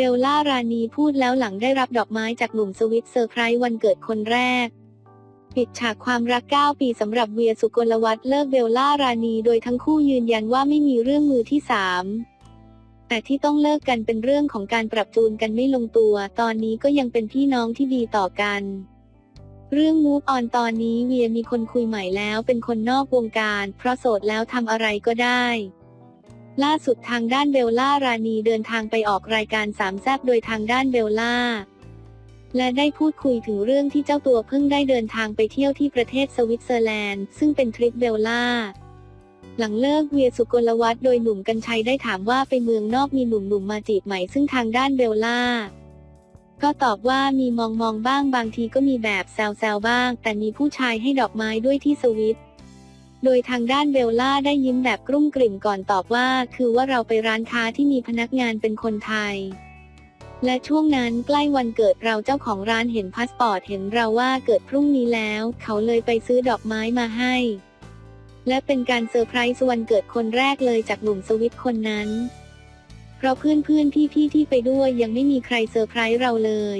เบลล่ารานีพูดแล้วหลังได้รับดอกไม้จากหนุ่มสวิตเซอร์ไพรส์วันเกิดคนแรก ปิดฉากความรัก 9 ปีสำหรับเวียสุกลวัฒน์เลิกเบลล่ารานีโดยทั้งคู่ยืนยันว่าไม่มีเรื่องมือที่สามแต่ที่ต้องเลิกกันเป็นเรื่องของการปรับจูนกันไม่ลงตัว ตอนนี้ก็ยังเป็นพี่น้องที่ดีต่อกัน เรื่องมูฟออนตอนนี้เวียมีคนคุยใหม่แล้วเป็นคนนอกวงการ เพราะโสดแล้วทำอะไรก็ได้ ล่าสุดทางด้านเบลล่ารานีเดินทางไปออกรายการสามแซบโดยทางด้านเบลล่า และได้พูดคุยถึงเรื่องที่เจ้าตัวเพิ่งได้เดินทางไปเที่ยวที่ประเทศสวิตเซอร์แลนด์ ซึ่งเป็นทริปเบลล่า หลังเลิกเวียสุกลวัฒน์โดยหนุ่มกัญชัยได้ถามว่าไปเมืองนอกมีหนุ่มๆมาจีบไหมซึ่งทางด้านเบลล่า ก็ตอบว่ามีมองมองๆบ้างบางทีก็มีแบบแซวๆบ้าง แต่มีผู้ชายให้ดอกไม้ด้วยที่สวิต โดยทางด้านเบลล่าได้ยิ้มแบบกรุ่มกริ่มก่อนตอบว่า คือว่าเราไปร้านค้าที่มีพนักงานเป็นคนไทย และช่วงนั้นใกล้วันเกิดเราเจ้าของร้านเห็นพาสปอร์ตเห็นเราว่าเกิดพรุ่งนี้แล้ว เขาเลยไปซื้อดอกไม้มาให้ และเป็นการเซอร์ไพรส์วันเกิดคนแรกเลยจากหนุ่มสวิตคนนั้น เพราะเพื่อนเพื่อนๆพี่ๆที่ไปด้วยยังไม่มีใครเซอร์ไพรส์เราเลย